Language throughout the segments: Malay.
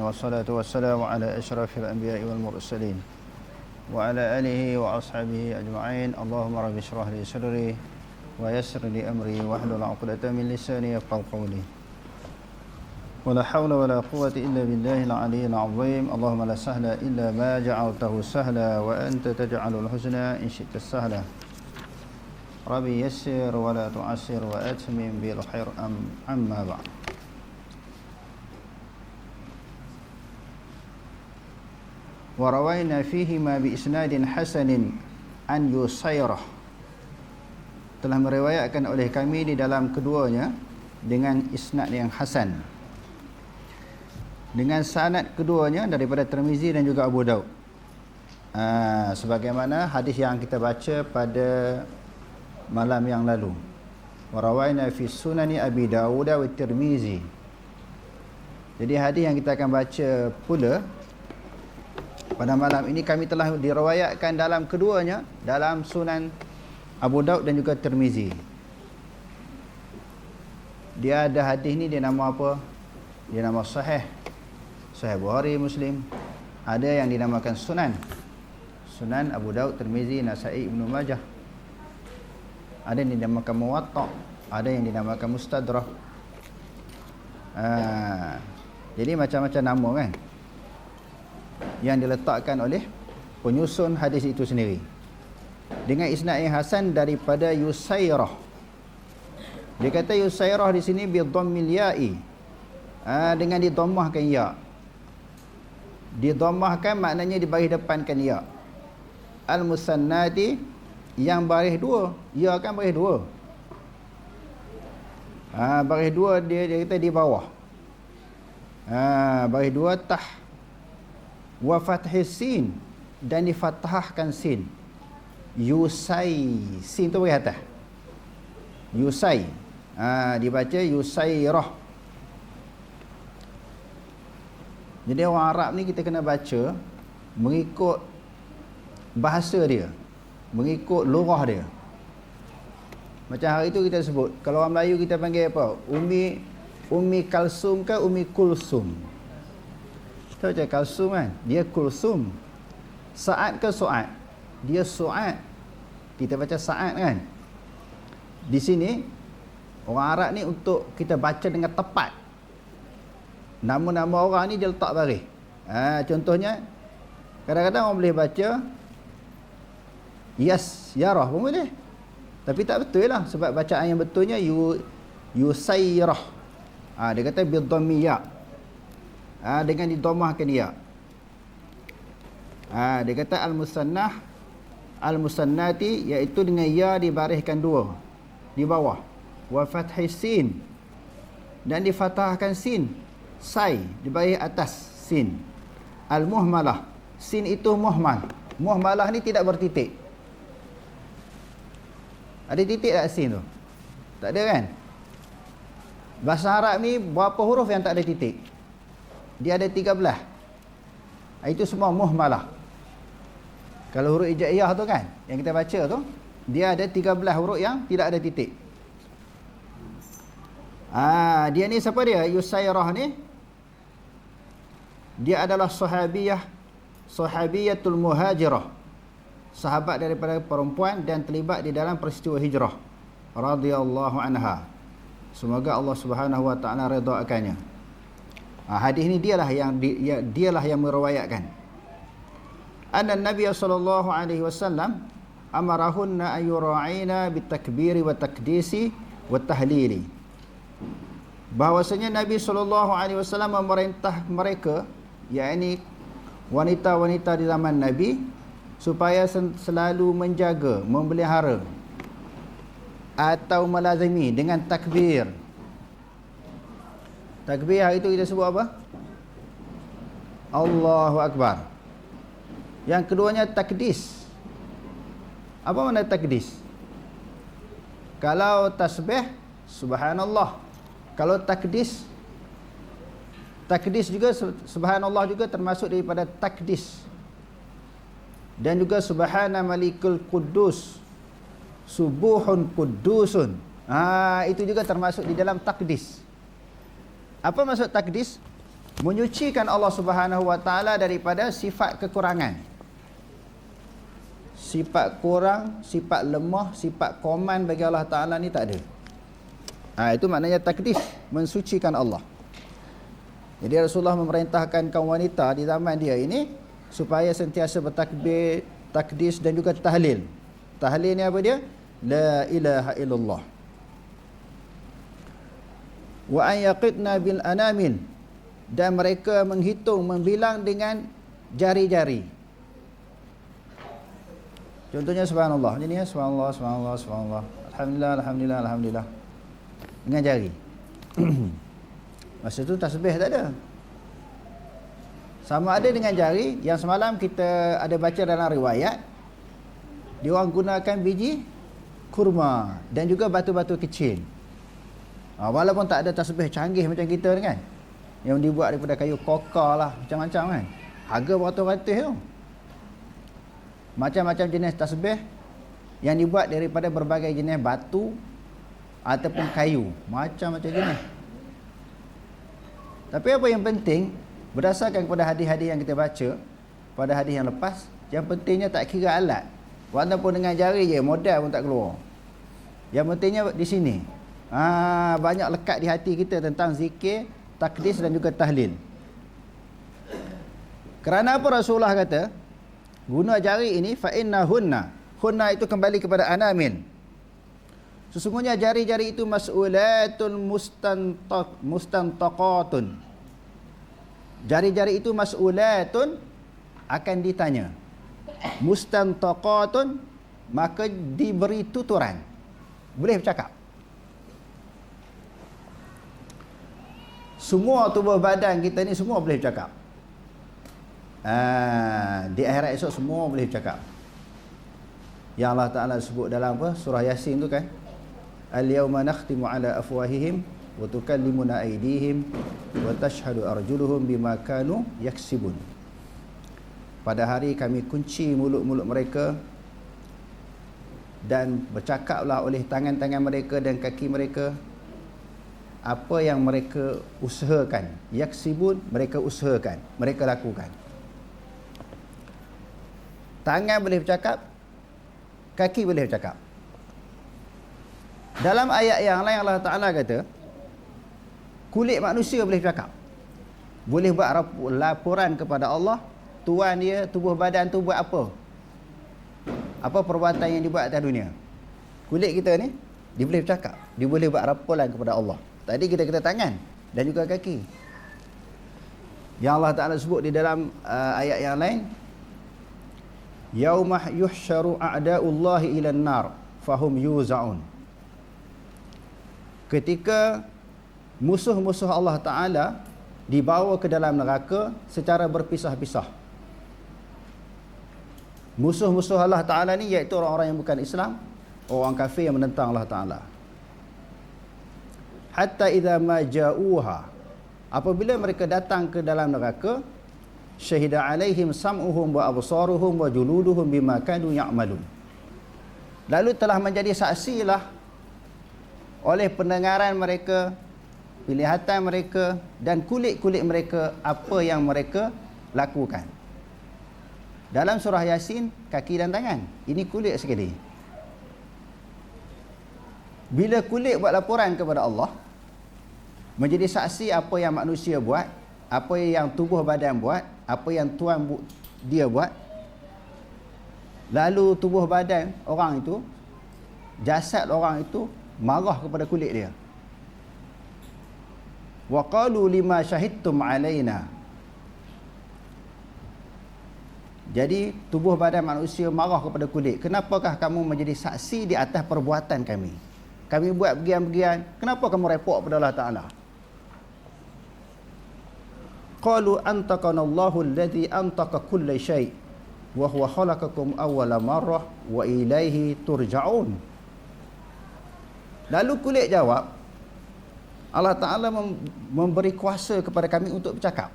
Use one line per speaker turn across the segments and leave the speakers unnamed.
والصلاة والسلام على أشرف الأنبياء والمرسلين وعلى آله وأصحابه أجمعين. اللهم رب اشرح لي صدري ويسر لي أمري واحلل عقدة من لساني يفقهوا قولي. ولا حول ولا قوة إلا بالله العلي العظيم. اللهم لا سهل إلا ما جعلته سهلا وأنت تجعل الحزن إن شئت السهلا ربي يسر ولا تعسر وأتمم بالخير أم أما بعد. وروينا فيهما بإسناد حسن عن يسيرة telah meriwayatkan oleh kami di dalam keduanya dengan isnad yang hasan dengan sanad keduanya daripada Tirmizi dan juga Abu Daud. Aa, sebagaimana hadis yang kita baca pada malam yang lalu. Warawaina fi sunani Abi Dawud wa Tirmizi. Jadi hadis yang kita akan baca pula pada malam ini kami telah diriwayatkan dalam keduanya dalam Sunan Abu Daud dan juga Tirmizi. Dia ada hadis ni dia nama apa? Dia nama sahih. Sahih Bukhari Muslim. Ada yang dinamakan Sunan. Sunan Abu Daud, Tirmizi, Nasa'i, Ibnu Majah. Ada yang dinamakan Muwatta, ada yang dinamakan Mustadrak. Ha, jadi macam-macam nama kan? Yang diletakkan oleh penyusun hadis itu sendiri. Dengan isnad yang hasan daripada Yusairah. Dia kata Yusairah di sini bi dhammil ya'i. Ha, dengan didomahkan ya. Didomahkan maknanya dibaris depankan ya. Al-musannati yang baris dua. Ya kan baris dua. Ha, baris dua dia, dia kata di bawah. Ha, baris dua tah. Wa fathis sin. Dan difathahkan sin. Yusai. Sin tu baris atas. Yusai. Ha, dibaca Yusairah. Jadi orang Arab ni kita kena baca mengikut bahasa dia. Mengikut lurah dia. Macam hari tu kita sebut, kalau orang Melayu kita panggil apa? Umi Umi Kalsum ke Umi Kulsum? Kita baca Kalsum kan? Dia Kulsum. Saat ke Suat? Dia Suat. Kita baca Saat kan? Di sini orang Arab ni untuk kita baca dengan tepat nama-nama orang ni dia letak baris. Ha, contohnya kadang-kadang orang boleh baca Yas Yarah pun boleh. Tapi tak betul lah sebab bacaan yang betulnya yu Yusairah. Ha, dia kata bidhammi ya. Ha, dengan didomahkan dia. Ha, dia kata al-musannah al-musannati iaitu dengan ya dibariskan dua. Di bawah. Wa fathhi sin. Dan difathahkan sin. Sai di baris atas sin. Al muhmalah sin itu muhmal. Muhmalah ni tidak bertitik. Ada titik tak sin tu? Tak ada kan? Bahasa Arab ni berapa huruf yang tak ada titik dia ada 13 itu semua muhmalah. Kalau huruf ijaiyah tu kan yang kita baca tu dia ada 13 huruf yang tidak ada titik. Ah, dia ni siapa dia? Yusairah ni. Dia adalah sahabiyah sahabiyatul muhajirah. Sahabat daripada perempuan dan terlibat di dalam peristiwa hijrah. Radhiyallahu anha. Semoga Allah Subhanahu wa taala redha akannya ha, hadis ni dialah yang dia, dialah yang meriwayatkan anna nabiy sallallahu alaihi wasallam amarahunna ayura'ina bitakbiri wa takdisi wa tahlili bahwasanya Nabi sallallahu alaihi wasallam memerintah mereka yakni wanita-wanita di zaman Nabi supaya selalu menjaga, memelihara atau melazimi dengan takbir. Takbir hari itu kita sebut apa? Allahu Akbar. Yang keduanya takdis. Apa makna takdis? Kalau tasbih, subhanallah. Kalau takdis, takdis juga subhanallah juga termasuk daripada takdis dan juga subhana malikul quddus subuhun qudusun ha itu juga termasuk di dalam takdis apa maksud takdis menyucikan Allah Subhanahu Wa Taala daripada sifat kekurangan. Sifat kurang, sifat lemah, sifat koman bagi Allah Taala ni tak ada. Ha, itu maknanya takdis, mensucikan Allah. Jadi Rasulullah memerintahkan kaum wanita di zaman dia ini supaya sentiasa bertakbir, takdis dan juga tahlil. Tahlil ni apa dia? La ilaha illallah. Wa an yaqidna bil anamil dan mereka menghitung membilang dengan jari-jari. Contohnya subhanallah. Ini ya subhanallah, subhanallah, subhanallah. Alhamdulillah, alhamdulillah, alhamdulillah. Dengan jari. Masa tu tasbih tak ada. Sama ada dengan jari yang semalam kita ada baca dalam riwayat dia orang gunakan biji kurma dan juga batu-batu kecil. Ha, walaupun tak ada tasbih canggih macam kita ni kan. Yang dibuat daripada kayu kokar lah macam-macam kan. Harga beratus-ratus tu. Macam-macam jenis tasbih yang dibuat daripada berbagai jenis batu ataupun kayu. Macam-macam jenis. Tapi apa yang penting berdasarkan kepada hadis-hadis yang kita baca pada hadis yang lepas, yang pentingnya tak kira alat. Walaupun dengan jari je modal pun tak keluar. Yang pentingnya di sini. Ha, banyak lekat di hati kita tentang zikir, takdis dan juga tahlil. Kerana apa Rasulullah kata? Guna jari ini fa inna hunna. Hunna itu kembali kepada anamin. Sesungguhnya jari-jari itu mas'ulatun mustantaq mustantaqatun. Jari-jari itu mas'ulatun akan ditanya. Mustantaqatun maka diberi tuturan. Boleh bercakap. Semua tubuh badan kita ni semua boleh bercakap. Ah, di akhirat esok semua boleh bercakap. Yang Allah Taala sebut dalam apa? Surah Yasin tu kan? Al-yawma nakhtimu ala afwahihim wa tukallimuna aydihim wa tashhadu arjuluhum bima kanu yaksibun. Pada hari kami kunci mulut-mulut mereka dan bercakaplah oleh tangan-tangan mereka dan kaki mereka apa yang mereka usahakan? Yaksibun mereka usahakan. Mereka lakukan. Tangan boleh bercakap kaki boleh bercakap. Dalam ayat yang lain Allah Ta'ala kata Kulit manusia boleh cakap Boleh buat laporan kepada Allah Tuan dia, tubuh badan tu buat apa? Apa perbuatan yang dibuat atas dunia? Kulit kita ni Dia boleh bercakap. Dia boleh buat laporan kepada Allah Tadi kita kata tangan Dan juga kaki. Yang Allah Ta'ala sebut di dalam uh, ayat yang lain Yaumah yuhsyaru a'da'ullahi ilan nar Fahum yuza'un. Ketika musuh-musuh Allah Ta'ala dibawa ke dalam neraka secara berpisah-pisah. Musuh-musuh Allah Ta'ala ni iaitu orang-orang yang bukan Islam orang kafir yang menentang Allah Ta'ala hatta idha ma ja'uha apabila mereka datang ke dalam neraka syahida alaihim sam'uhum wa absaruhum wa juluduhum bima kanu ya'malun lalu telah menjadi saksilah oleh pendengaran mereka, penglihatan mereka dan kulit-kulit mereka apa yang mereka lakukan. Dalam surah Yasin, kaki dan tangan. Ini kulit sekali. Bila kulit buat laporan kepada Allah, menjadi saksi apa yang manusia buat, apa yang tubuh badan buat, apa yang Tuhan bu dia buat, lalu tubuh badan orang itu, jasad orang itu marah kepada kulit dia. Wa qalu lima syahidtum alaina. Jadi tubuh badan manusia marah kepada kulit. Kenapakah kamu menjadi saksi di atas perbuatan kami kami buat begian-begian kenapa kamu repot kepada Allah Taala qalu antaqana Allahu alladhi antaqa kulla syai' wa huwa khalaqakum awwala marrah wa ilaihi turja'un Lalu kulit jawab, Allah Ta'ala memberi kuasa kepada kami untuk bercakap.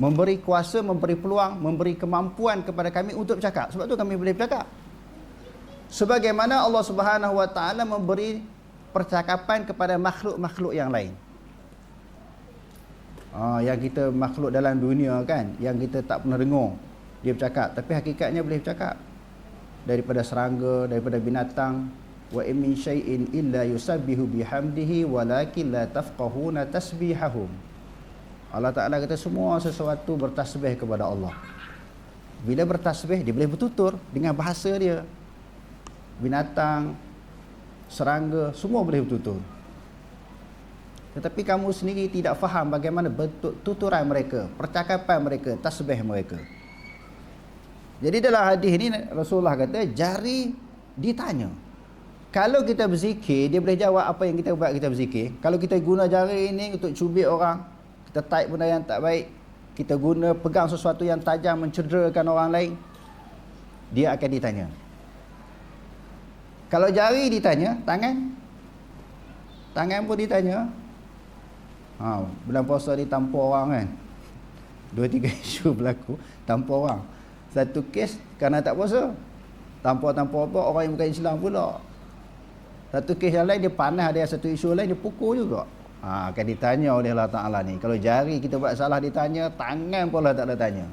Memberi kuasa, memberi peluang, memberi kemampuan kepada kami untuk bercakap. Sebab tu kami boleh bercakap. Sebagaimana Allah Subhanahu Wa Ta'ala memberi percakapan kepada makhluk-makhluk yang lain. uh, yang kita makhluk dalam dunia kan yang kita tak pernah dengar dia bercakap. Tapi hakikatnya boleh bercakap. Daripada serangga daripada binatang. Wa in min syai'in illa yusabbihu bihamdihi walakin la tafqahuna tasbihahum. Allah Taala kata semua sesuatu bertasbih kepada Allah. Bila bertasbih dia boleh bertutur dengan bahasa dia binatang serangga semua boleh bertutur tetapi kamu sendiri tidak faham bagaimana bentuk tuturan mereka, percakapan mereka, tasbih mereka. Jadi dalam hadis ini Rasulullah kata jari ditanya. Kalau kita berzikir, dia boleh jawab apa yang kita buat kita berzikir. Kalau kita guna jari ini untuk cubit orang, kita type benda yang tak baik, kita guna pegang sesuatu yang tajam mencederakan orang lain, dia akan ditanya. Kalau jari ditanya, tangan tangan pun ditanya, Ha, bulan puasa ni tanpa orang kan. Dua tiga isu berlaku tanpa orang. Satu kes kerana tak puasa. Tanpa-tanpa apa orang yang bukan Islam pula. Satu kes yang lain dia panas ada satu isu lain dia pukul juga. Ha, akan ditanya oleh Allah Taala ni. Kalau jari kita buat salah ditanya, tangan pun Allah Taala tanya.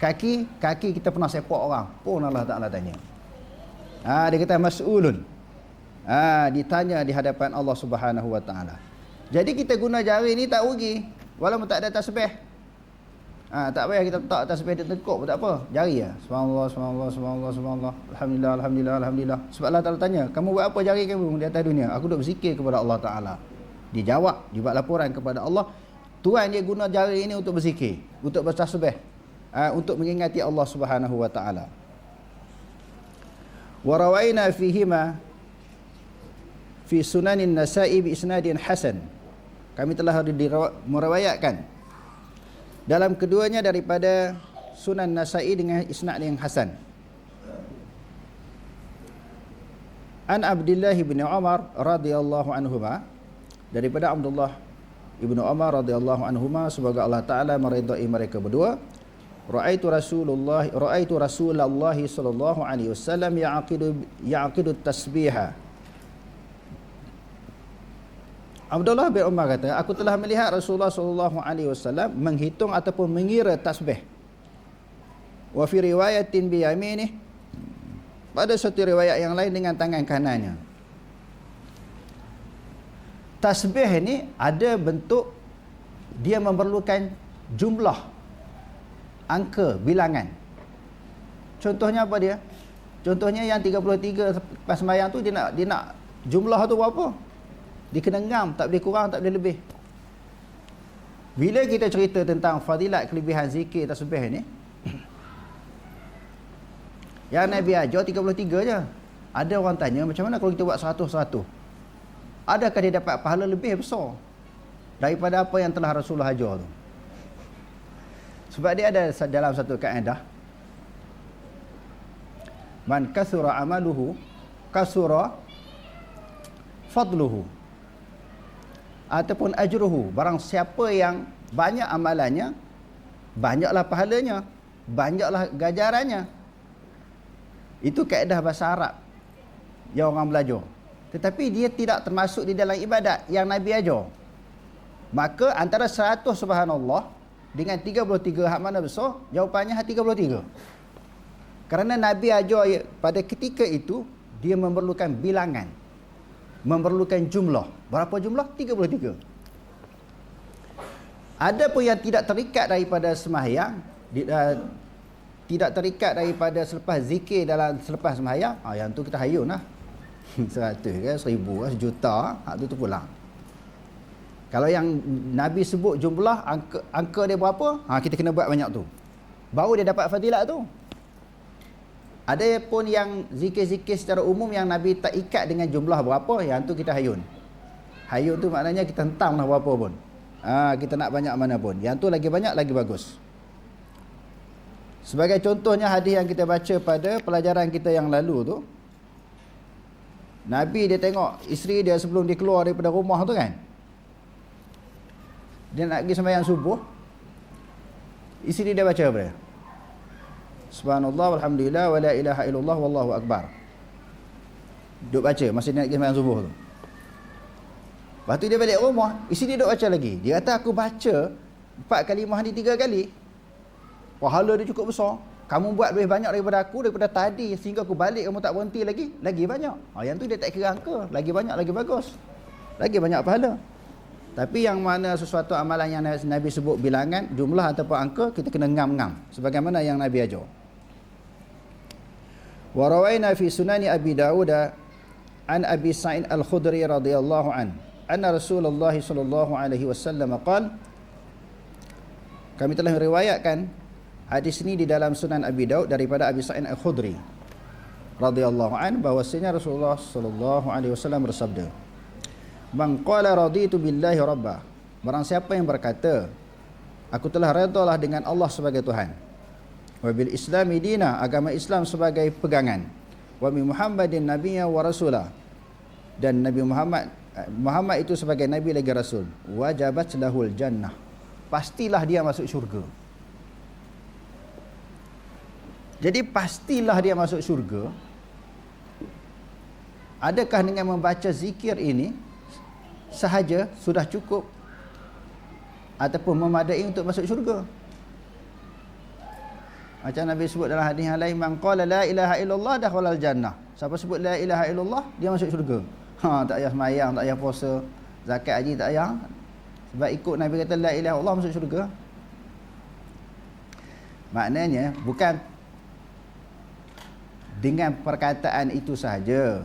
Kaki, kaki kita pernah sepak orang, pun Allah Taala tanya. Ha, dia kata mas'ulun. Ha, ditanya di hadapan Allah Subhanahu Wa Taala. Jadi kita guna jari ni tak rugi. Walaupun tak ada tasbih. Ha, tak payah kita letak tasbih di tekuk pun tak apa. Jari ya. Subhanallah, subhanallah, subhanallah, subhanallah. Alhamdulillah, alhamdulillah, alhamdulillah. Sebab Allah Ta'ala tanya, kamu buat apa jari kamu di atas dunia? Aku duduk berzikir kepada Allah Ta'ala. Dia jawab, dia buat laporan kepada Allah. Tuhan dia guna jari ini untuk berzikir. Untuk bertasbih. Ha, untuk mengingati Allah Subhanahu Wa Ta'ala. Fihima fi sunanin nasa'i bi isnadin hasan kami telah merawayatkan dalam keduanya daripada Sunan Nasai dengan isnad yang hasan. An Abdullah bin Umar radhiyallahu anhuma daripada Abdullah ibnu Umar radhiyallahu anhuma semoga Allah taala meridai mereka berdua Ra'aitu Rasulullah ra'aitu Rasulullah sallallahu alaihi wasallam yaqidu yaqidu tasbihah Abdullah bin Umar kata, aku telah melihat Rasulullah sallallahu alaihi wasallam menghitung ataupun mengira tasbih. Wa fi riwayatin bi yaminih pada satu riwayat yang lain dengan tangan kanannya. Tasbih ini ada bentuk dia memerlukan jumlah angka bilangan. Contohnya apa dia? Contohnya yang 33 pas sembahyang tu dia nak dia nak jumlah tu berapa? Dia kena ngam, tak boleh kurang, tak boleh lebih. Bila kita cerita tentang fadilat kelebihan zikir tasbih ni, yang Nabi ajar 33 je. Ada orang tanya, macam mana kalau kita buat 100-100? Adakah dia dapat pahala lebih besar daripada apa yang telah Rasulullah ajar tu? Sebab dia ada dalam satu kaedah, Man kasura amaluhu, kasura fadluhu. Ataupun ajruhu. Barang siapa yang banyak amalannya banyaklah pahalanya banyaklah gajarannya. Itu kaedah bahasa Arab yang orang belajar. Tetapi dia tidak termasuk di dalam ibadat yang Nabi ajar. Maka antara 100 subhanallah dengan 33 hak mana besar jawapannya hak 33 kerana Nabi ajar pada ketika itu dia memerlukan bilangan memerlukan jumlah. Berapa jumlah? 33. Ada pun yang tidak terikat daripada sembahyang, uh, tidak terikat daripada selepas zikir dalam selepas sembahyang, ah yang tu kita hayun lah. 100 kan, 1000 kan, sejuta, hak tu tu pulang. Kalau yang Nabi sebut jumlah angka angka dia berapa? Ha kita kena buat banyak tu. Baru dia dapat fadilat tu. Ada pun yang zikir-zikir secara umum yang Nabi tak ikat dengan jumlah berapa, yang tu kita hayun. Hayun tu maknanya kita hentam lah berapa pun. Ha, kita nak banyak mana pun. Yang tu lagi banyak, lagi bagus. Sebagai contohnya hadis yang kita baca pada pelajaran kita yang lalu tu. Nabi dia tengok isteri dia sebelum dia keluar daripada rumah tu kan. Dia nak pergi sembahyang subuh. Isteri dia baca apa dia? Subhanallah walhamdulillah wa la ilaha illallah wallahu akbar. Duk baca masa dia nak pergi sembahyang subuh tu. Lepas tu dia balik rumah, isi dia duk baca lagi. Dia kata aku baca empat kali mandi tiga kali pahala dia cukup besar kamu buat lebih banyak daripada aku daripada tadi sehingga aku balik kamu tak berhenti lagi lagi banyak ha, yang tu dia tak kira angka lagi banyak lagi bagus lagi banyak pahala tapi yang mana sesuatu amalan yang Nabi sebut bilangan jumlah ataupun angka kita kena ngam-ngam. Sebagaimana yang Nabi ajar. Wa rawaina fi sunani abi daud an abi sa'id al-khudri radhiyallahu an anna rasulullah sallallahu alaihi wasallam qala kami telah meriwayatkan Hadis ini di dalam Sunan Abi Daud daripada Abi Sa'id Al-Khudri radhiyallahu an bahwasanya Rasulullah sallallahu alaihi wasallam bersabda Man qala raditu billahi rabba Barang siapa yang berkata aku telah redalah dengan Allah sebagai Tuhan. Wa bil islami dina agama Islam sebagai pegangan. Wa bi Muhammadin nabiyya wa rasulah. Dan Nabi Muhammad Muhammad itu sebagai nabi lagi rasul. Wajabat lahul jannah. Pastilah dia masuk syurga. Jadi pastilah dia masuk syurga. Adakah dengan membaca zikir ini sahaja sudah cukup ataupun memadai untuk masuk syurga? Macam Nabi sebut dalam hadis yang lain, "Man qala la ilaha illallah dakhala jannah." Siapa sebut la ilaha illallah, dia masuk syurga. Ha, tak payah sembahyang, tak payah puasa, zakat haji tak payah. Sebab ikut Nabi kata la ilaha illallah masuk syurga. Maknanya bukan dengan perkataan itu sahaja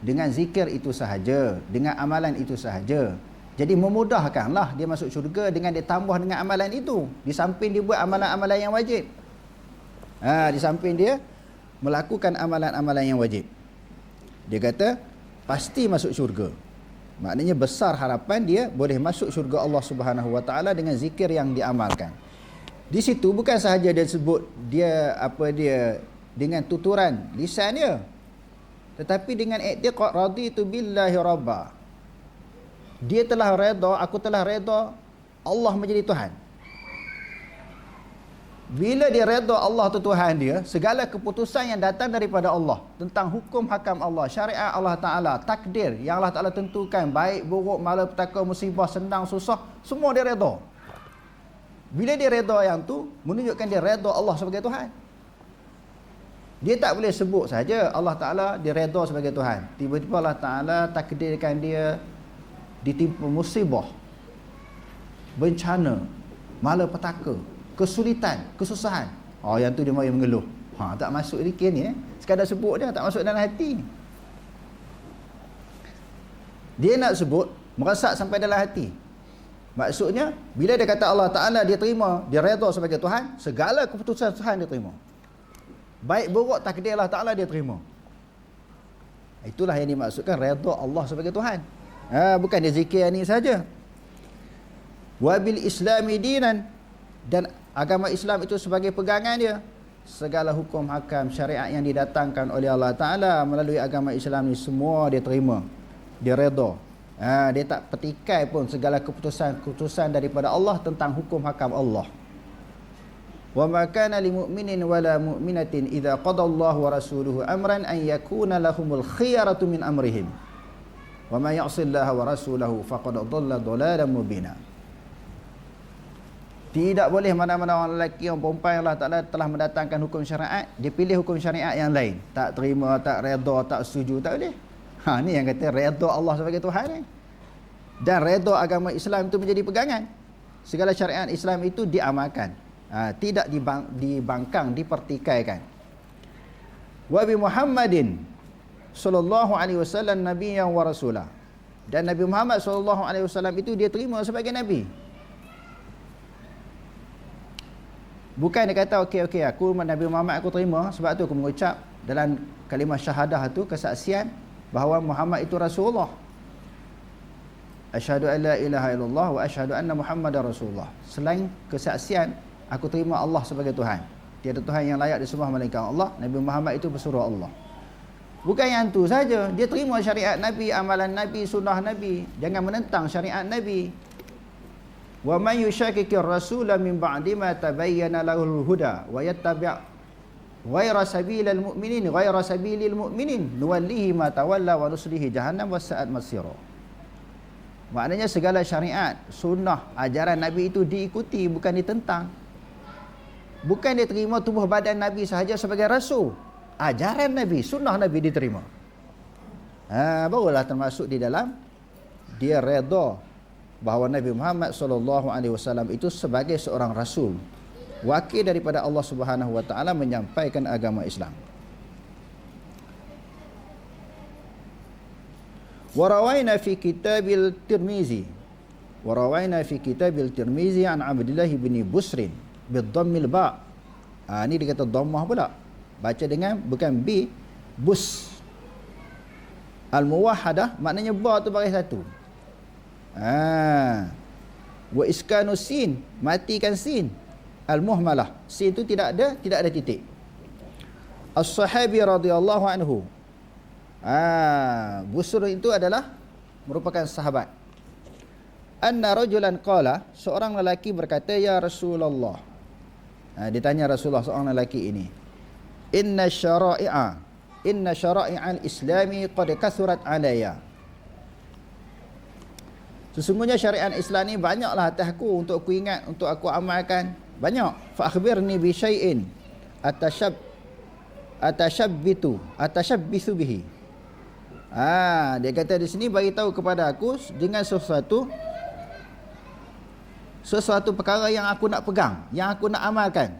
dengan zikir itu sahaja dengan amalan itu sahaja. Jadi memudahkanlah dia masuk syurga dengan dia tambah dengan amalan itu. Di samping dia buat amalan-amalan yang wajib. Ha, di samping dia melakukan amalan-amalan yang wajib. Dia kata pasti masuk syurga. Maknanya besar harapan dia boleh masuk syurga Allah Subhanahu Wa Taala dengan zikir yang diamalkan. Di situ bukan sahaja dia sebut dia apa dia dengan tuturan lisannya tetapi dengan i'tiqad raditu billahi rabba. Dia telah redha aku telah redha Allah menjadi tuhan. Bila dia redha Allah tu tuhan dia segala keputusan yang datang daripada Allah tentang hukum hakam Allah syariat Allah taala takdir yang Allah taala tentukan baik buruk malapetaka musibah senang susah semua dia redha bila dia redha yang tu menunjukkan dia redha Allah sebagai tuhan dia tak boleh sebut saja Allah Ta'ala dia redha sebagai Tuhan. Tiba-tiba Allah Ta'ala takdirkan dia ditimpa musibah. Bencana. Malapetaka. Kesulitan. Kesusahan. Oh yang tu dia mahu mengeluh. Ha, tak masuk dikir ni eh. Sekadar sebut dia tak masuk dalam hati. Dia nak sebut merasak sampai dalam hati. Maksudnya bila dia kata Allah Ta'ala dia terima, dia redha sebagai Tuhan, segala keputusan Tuhan dia terima. Baik buruk takdir Allah Ta'ala dia terima. Itulah yang dimaksudkan redha Allah sebagai Tuhan. Ha, bukan dia zikir ni saja. Wabil islami dinan. Dan agama Islam itu sebagai pegangan dia. Segala hukum hakam syariat yang didatangkan oleh Allah Ta'ala melalui agama Islam ni semua dia terima. Dia redha. Ha, dia tak petikai pun segala keputusan-keputusan daripada Allah tentang hukum hakam Allah wa ma kana lil mu'minin wala mu'minatin idza qada Allah wa rasuluhu amran an yakuna lahumul khiyaratu min amrihim. Wa ma ya'si Allah wa rasulahu faqad dhalla dhalalan mubina. Tidak boleh mana-mana orang lelaki orang perempuan Allah Taala telah mendatangkan hukum syariat. Dia pilih hukum syariat yang lain. Tak terima tak redha tak setuju tak boleh. Ha ni yang kata redha Allah sebagai tuhan ni. Eh? dan redha agama Islam itu menjadi pegangan. Segala syariat Islam itu diamalkan ha, tidak dibang, dibangkang dipertikaikan. Wa bi Muhammadin sallallahu alaihi wasallam nabiyyan wa rasulah. Dan Nabi Muhammad sallallahu alaihi wasallam itu dia terima sebagai nabi. Bukan dia kata okey okey aku Nabi Muhammad aku terima. Sebab tu aku mengucap dalam kalimah syahadah tu kesaksian bahawa Muhammad itu Rasulullah. Asyhadu an la ilaha illallah wa asyhadu anna Muhammadar Rasulullah. Selain kesaksian aku terima Allah sebagai Tuhan. Tiada Tuhan yang layak disembah melainkan Allah. Nabi Muhammad itu pesuruh Allah. Bukan yang tu saja. Dia terima syariat Nabi, amalan Nabi, sunnah Nabi. Jangan menentang syariat Nabi. Wa man yushakkikir rasula min ba'di ma tabayyana lahul huda wa yattabi' ghayra sabilil mu'minin ghayra sabilil mu'minin nuwallihi ma tawalla wa nuslihi jahannam wa sa'at masira. Maknanya segala syariat, sunnah, ajaran Nabi itu diikuti bukan ditentang. Bukan dia terima tubuh badan Nabi sahaja sebagai rasul. Ajaran Nabi, sunnah Nabi diterima. Ha, barulah termasuk di dalam dia redha bahawa Nabi Muhammad sallallahu alaihi wasallam itu sebagai seorang rasul wakil daripada Allah Subhanahu wa taala menyampaikan agama Islam. Warawaina fi kitabil Tirmizi. Warawaina fi kitabil Tirmizi an Abdullah bin Busrin bidhammil ba. Ha, ini dia kata dhammah pula. Baca dengan bukan b bus. Al muwahhadah maknanya ba tu baris satu. Ha. Wa iskanu sin, matikan sin al-muhmalah. Sin itu tidak ada, tidak ada titik. As-sahabi radhiyallahu anhu. Ah, Busur itu adalah merupakan sahabat. Anna rajulan qala, seorang lelaki berkata, "Ya Rasulullah." Ah, ditanya Rasulullah seorang lelaki ini. Inna syara'i'a Inna syara'i'al islami qad kasurat alayya. Sesungguhnya syariat Islam ni banyaklah atas aku untuk aku ingat, untuk aku amalkan banyak fa akhbirni bi syai'in atashab atashabbitu atashabbisu bihi ah dia kata di sini bagi tahu kepada aku dengan sesuatu sesuatu perkara yang aku nak pegang yang aku nak amalkan.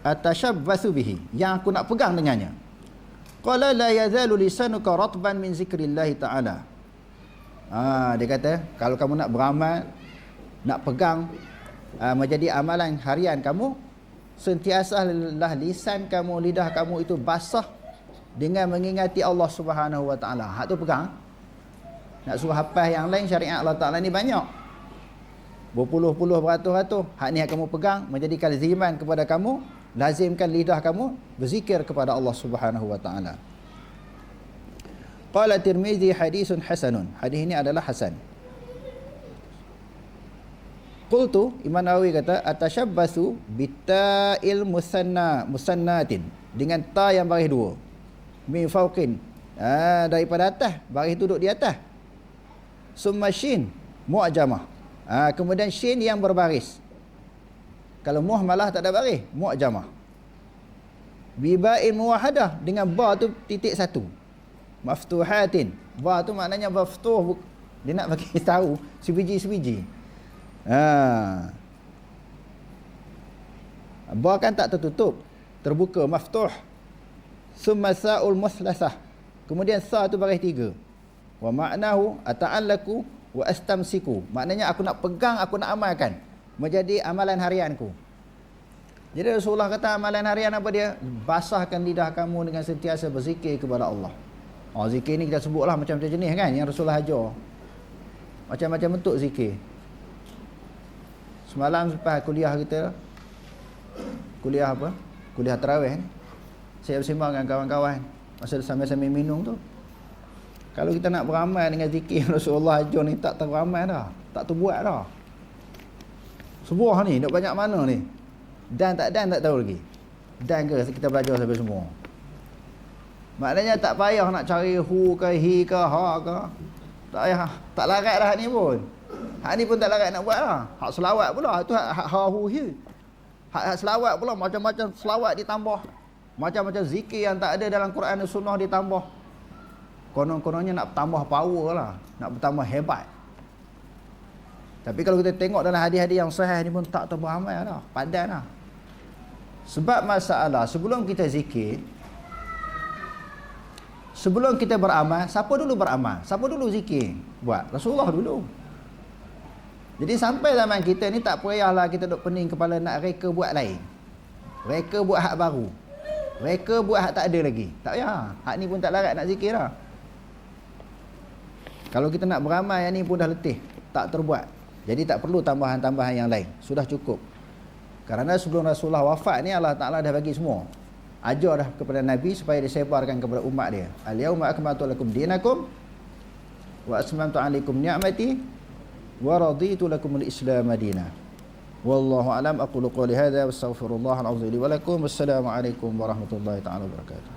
Atashabbasu bihi yang aku nak pegang dengannya. Qala la yazalu lisanuka ratban min zikrillah ta'ala. Ha, dia kata kalau kamu nak beramal nak pegang uh, menjadi amalan harian kamu sentiasalah lisan kamu lidah kamu itu basah dengan mengingati Allah Subhanahu Wa Taala. Hak tu pegang. Nak suruh hafal yang lain syariat Allah Taala ni banyak. Berpuluh-puluh beratus-ratus. Hak ni yang kamu pegang menjadikan ziman kepada kamu, lazimkan lidah kamu berzikir kepada Allah Subhanahu Wa Taala. Qala Tirmizi hadisun hasanun. Hadis ini adalah hasan. Qultu Imam Nawawi kata atashabbasu bita'il musanna musannatin dengan ta yang baris dua. Min fawqin. Ah daripada atas, baris duduk di atas. Summa shin mu'jamah. Ah kemudian shin yang berbaris. Kalau muh malah tak ada baris, mu'jamah. Biba'il muwahadah dengan ba tu titik satu maftuhatin ba tu maknanya maftuh dia nak bagi tahu sebiji-sebiji ha ba kan tak tertutup terbuka maftuh summa sa'ul muslasah kemudian sa tu baris tiga wa ma'nahu ata'allaku wa astamsiku maknanya aku nak pegang aku nak amalkan menjadi amalan harianku jadi Rasulullah kata amalan harian apa dia basahkan lidah kamu dengan sentiasa berzikir kepada Allah Oh, zikir ni kita sebutlah macam-macam jenis kan yang Rasulullah ajar. Macam-macam bentuk zikir. Semalam lepas kuliah kita kuliah apa? Kuliah tarawih kan? Saya bersembang dengan kawan-kawan masa sambil-sambil minum tu. Kalau kita nak beramal dengan zikir Rasulullah ajar ni tak teramal dah. Tak terbuat dah. Sebuah ni, nak banyak mana ni? Dan tak dan tak tahu lagi. Dan ke kita belajar sampai semua? Maknanya tak payah nak cari hu ke hi ke ha ke. Tak payah. Tak larat dah ni pun. Hak ni pun tak larat nak buat lah. Hak selawat pula. Itu hak, hak ha hu hi. Hak, hak selawat pula. Macam-macam selawat ditambah. Macam-macam zikir yang tak ada dalam Quran dan Sunnah ditambah. Konon-kononnya nak tambah power lah. Nak bertambah hebat. Tapi kalau kita tengok dalam hadis-hadis yang sahih ni pun tak terberamal lah. Padan lah. Sebab masalah sebelum kita zikir, Sebelum kita beramal, siapa dulu beramal? Siapa dulu zikir? Buat Rasulullah dulu. Jadi sampai zaman kita ni tak payahlah kita duk pening kepala nak reka buat lain. Reka buat hak baru. Reka buat hak tak ada lagi. Tak payah. Hak ni pun tak larat nak zikir lah. Kalau kita nak beramal yang ni pun dah letih. Tak terbuat. Jadi tak perlu tambahan-tambahan yang lain. Sudah cukup. Kerana sebelum Rasulullah wafat ni Allah Ta'ala dah bagi semua ajar dah kepada Nabi supaya disebarkan kepada umat dia. Al-yauma akmaltu lakum dinakum wa asmamtu alaikum ni'mati wa raditu lakum al-islam madina. Wallahu alam aqulu qawli hadha wa astaghfirullah al-azim li wa lakum. Wassalamu alaikum warahmatullahi taala wabarakatuh.